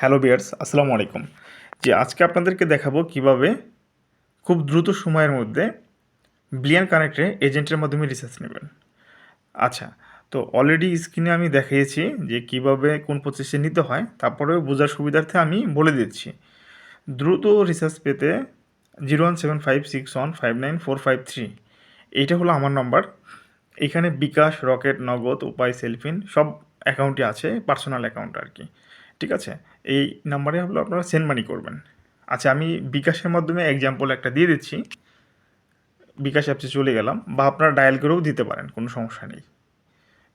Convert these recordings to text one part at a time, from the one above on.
Hello বিয়ার্স, আসসালামু আলাইকুম। যে আজকে আপনাদেরকে দেখাবো কীভাবে খুব দ্রুত সময়ের মধ্যে ব্লিয়ান কানেক্টে এজেন্টের মাধ্যমে রিসার্চ নেবেন। আচ্ছা তো অলরেডি স্ক্রিনে আমি দেখিয়েছি যে কীভাবে কোন প্রসেসে নিতে হয়, তারপরেও বোঝার সুবিধার্থে আমি বলে দিচ্ছি। দ্রুত রিসার্চ পেতে zero one seven five six one five nine four five three এইটা হলো আমার নম্বর এখানে বিকাশ, রকেট, নগদ, উপায় সেলফিন সব অ্যাকাউন্টই আছে পার্সোনাল অ্যাকাউন্ট আর কি। ঠিক আছে? এই নাম্বারে হলো আপনারা সেন্ড মানি করবেন। আচ্ছা আমি বিকাশের মাধ্যমে এক্সাম্পল একটা দিয়ে দিচ্ছি। বিকাশ অ্যাপসে চলে গেলাম বা আপনারা ডায়াল করেও দিতে পারেন, কোনো সমস্যা নেই।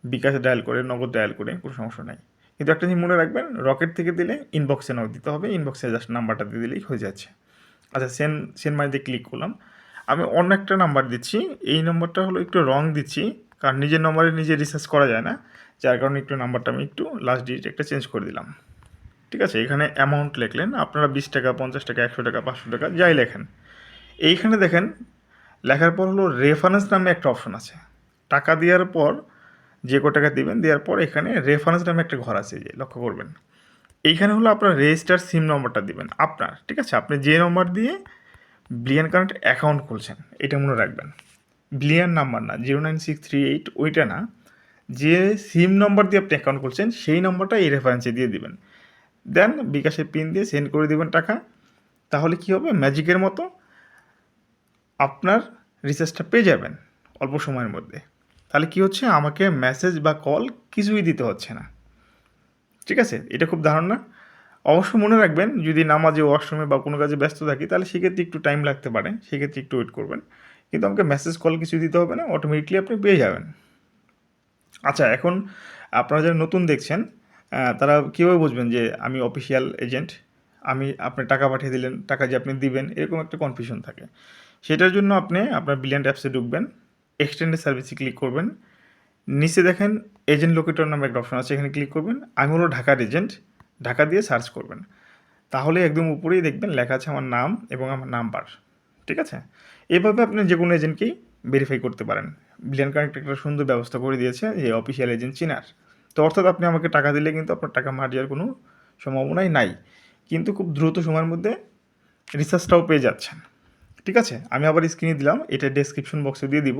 বিকাশে ডায়াল করে, নগদ ডায়াল করে, কোনো সমস্যা নেই। কিন্তু একটা জিনিস মনে রাখবেন রকেট থেকে দিলে ইনবক্সে নগদ দিতে হবে ইনবক্সে জাস্ট নাম্বারটা দিয়ে দিলেই হয়ে যাচ্ছে। আচ্ছা সেন সেন মানিতে ক্লিক করলাম। আমি অন্য একটা নাম্বার দিচ্ছি, এই নাম্বারটা হলো একটু রং দিচ্ছি, কারণ নিজের নম্বরে নিজে রিসার্চ করা যায় না। যার কারণে একটু নাম্বারটা আমি একটু লাস্ট ডিজিট একটা চেঞ্জ করে দিলাম। ঠিক আছে? এখানে অ্যামাউন্ট লিখলেন, আপনারা বিশ টাকা, পঞ্চাশ টাকা, একশো টাকা, পাঁচশো টাকা, যাই লেখেন। এইখানে দেখেন, লেখার পর হলো রেফারেন্স নামে একটা অপশন আছে। টাকা দেওয়ার পর যে কো টাকা দেবেন, দেওয়ার পর এখানে রেফারেন্স নামে একটা ঘর আছে যে, লক্ষ্য করবেন। এইখানে হলো আপনার রেজিস্টার সিম নম্বরটা দিবেন, আপনার, ঠিক আছে? আপনি যে নম্বর দিয়ে ব্লিয়ান কারেন্ট অ্যাকাউন্ট খুলছেন, এটা মনে রাখবেন। ব্লিয়ান নাম্বার না zero nine six three eight ওইটা না। যে সিম নম্বর দিয়ে আপনি অ্যাকাউন্ট খুলছেন, সেই নম্বরটা এই রেফারেন্সে দিয়ে দিবেন। দেন বিকাশের পিন দিয়ে সেন্ড করে দেবেন টাকা। তাহলে কি হবে? ম্যাজিকের মতো আপনার রিচার্জটা পেয়ে যাবেন অল্প সময়ের মধ্যে। তাহলে কি হচ্ছে? আমাকে মেসেজ বা কল কিছুই দিতে হচ্ছে না। ঠিক আছে? এটা খুব ধারণা অবশ্য মনে রাখবেন, যদি নামাজে ওয়াশরুমে বা কোনো কাজে ব্যস্ত থাকি, তাহলে সেক্ষেত্রে একটু টাইম লাগতে পারে। সেক্ষেত্রে একটু ওয়েট করবেন। কিন্তু আমাকে মেসেজ কল কিছু দিতে হবে না। অটোমেটিকলি আপনি পেয়ে যাবেন। আচ্ছা এখন আপনারা যারা নতুন দেখছেন তারা কীভাবে বুঝবেন যে আমি অফিসিয়াল এজেন্ট আমি আপনি টাকা পাঠিয়ে দিলেন, টাকা যে আপনি দিবেন, এরকম একটা কনফিউশন থাকে। সেটার জন্য আপনি আপনার বিলিয়ন্ট অ্যাপসে ঢুকবেন এক্সটেন্ডেড সার্ভিসে ক্লিক করবেন। নিচে দেখেন এজেন্ট লোকেটর নামে একটা অপশন আছে, এখানে ক্লিক করবেন। আমি হলো ঢাকার এজেন্ট ঢাকা দিয়ে সার্চ করবেন। তাহলে একদম উপরেই দেখবেন লেখা আছে আমার নাম এবং আমার নাম্বার ঠিক আছে? এভাবে আপনি যে কোনো এজেন্টকেই ভেরিফাই করতে পারেন। বিলিয়ন কানেক্ট একটা সুন্দর ব্যবস্থা করে দিয়েছে যে অফিসিয়াল এজেন্ট চিনার। তো অর্থাৎ আপনি আমাকে টাকা দিলে কিন্তু আপনার টাকা মার যাওয়ার কোনো সম্ভাবনাই নাই। কিন্তু খুব দ্রুত সময়ের মধ্যে রিসার্চটাও পেয়ে যাচ্ছেন। ঠিক আছে? আমি আবার স্ক্রিনে দিলাম, এটা ডেসক্রিপশন বক্সে দিয়ে দিব।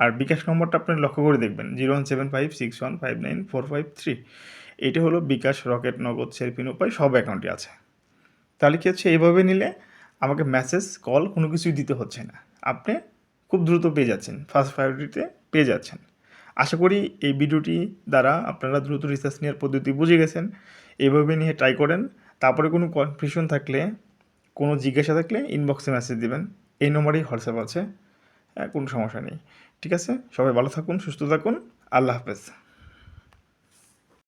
আর বিকাশ নম্বরটা আপনি লক্ষ্য করে দেখবেন zero one seven five six one five nine four five three এইটা হলো বিকাশ রকেট নগদ সেলফিন উপায়, সব অ্যাকাউন্টে আছে। তাহলে কী হচ্ছে? এইভাবে নিলে আমাকে মেসেজ কল কোনো কিছুই দিতে হচ্ছে না। আপনি খুব দ্রুত পেয়ে যাচ্ছেন ফার্স্ট প্রায়োরিটিতে পেয়ে যাচ্ছেন। আশা করি এই ভিডিওটি দ্বারা আপনারা দ্রুত রিসার্চ নেওয়ার পদ্ধতি বুঝে গেছেন। এইভাবে নিয়ে ট্রাই করেন। তারপরে কোনো কনফিউশন থাকলে কোনো জিজ্ঞাসা থাকলে ইনবক্সে মেসেজ দেবেন। এই নম্বরেই হোয়াটসঅ্যাপ আছে। হ্যাঁ, কোনো সমস্যা নেই। ঠিক আছে? সবাই ভালো থাকুন সুস্থ থাকুন। আল্লাহ হাফেজ।